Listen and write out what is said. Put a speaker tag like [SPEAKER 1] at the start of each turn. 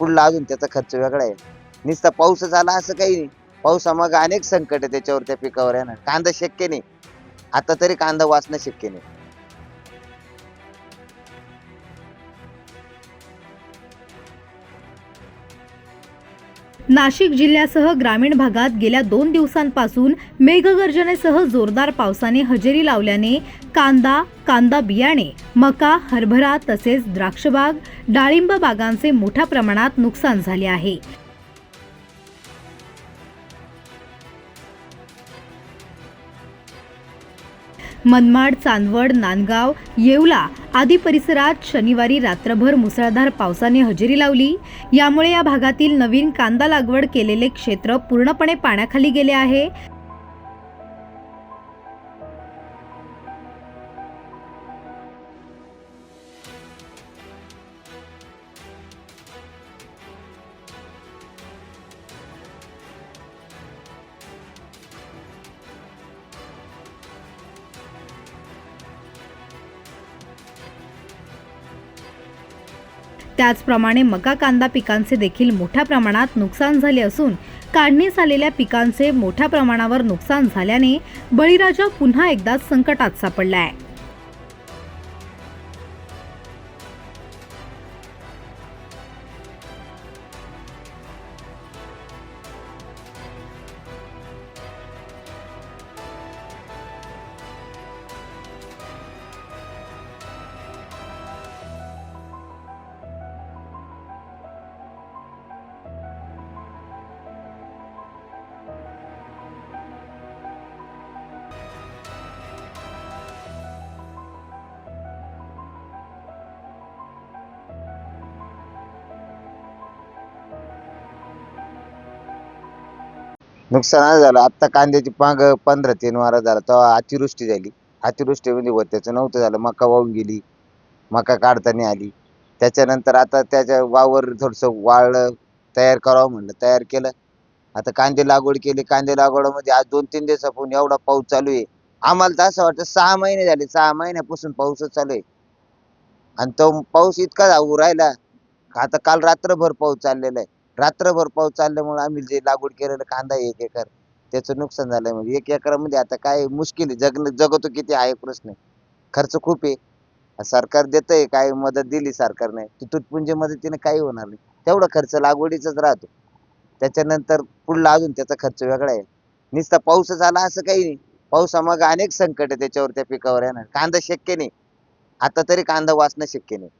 [SPEAKER 1] पुढला अजून त्याचा खर्च वेगळा आहे. नुसता पाऊसच आला असं काही नाही. पावसामागं अनेक संकट आहे त्याच्यावर त्या पिकावर आहे ना. कांदा शक्य नाही. आता तरी कांदा वाचणं शक्य नाही.
[SPEAKER 2] नाशिक जिल्ह्यासह ग्रामीण भागात गेल्या दोन दिवसांपासून मेघगर्जनेसह जोरदार पावसाने हजेरी लावल्याने कांदा कांदा बियाणे मका हरभरा तसेच द्राक्षबाग डाळिंब बागांचे मोठ्या प्रमाणात नुकसान झाले आहे. मनमाड चांदवड नांदगाव येवला आदी परिसरात शनिवारी रात्रभर मुसळधार पावसाने हजेरी लावली. यामुळे या भागातील नवीन कांदा लागवड केलेले क्षेत्र पूर्णपणे पाण्याखाली गेले आहे. त्याचप्रमाणे मका कांदा पिकांचे देखील मोठ्या प्रमाणात नुकसान झाले असून काढणीस आलेल्या पिकांचे मोठ्या प्रमाणावर नुकसान झाल्याने बळीराजा पुन्हा एकदा संकटात सापडला आहे.
[SPEAKER 1] नुकसान झालं. आता कांद्याची पांग पंधरा तीन वारा झाला. तेव्हा अतिवृष्टी झाली. अतिवृष्टीमध्ये म्हणजे होत्याचं नव्हतं झालं. मका वाहून गेली. मका काढता नाही आली. त्याच्यानंतर आता त्याच्या वावर थोडस वाळ तयार करावं म्हणलं. तयार केलं. आता कांदे लागवड केली. कांदे लागवडामध्ये आज दोन तीन दिवसापासून एवढा पाऊस चालू आहे. आम्हाला तर असं वाटतं सहा महिने झाले. सहा महिन्यापासून पाऊसच चालू आहे. आणि तो पाऊस इतका जाऊ राहिला आता काल रात्रभर पाऊस चाललेला आहे. रात्रभर पाऊस चालल्यामुळे आम्ही जे लागवड केलेलं कांदा आहे एक एकर त्याचं नुकसान झालंय. म्हणजे एक एकरामध्ये आता काय मुश्किल आहे? जगणं जगतो किती आहे प्रश्न खर्च खूप आहे. सरकार देतंय काय मदत दिली सरकारने ती तुटपुंजी मदतीने काही होणार नाही. तेवढा खर्च लागवडीचाच राहतो. त्याच्यानंतर पुढला अजून त्याचा खर्च वेगळा आहे. नुसता पाऊस झाला असं काही नाही. पावसामागं अनेक संकट आहे त्याच्यावर त्या पिकावर येणार. कांदा शक्य नाही. आता तरी कांदा वाचणं शक्य नाही.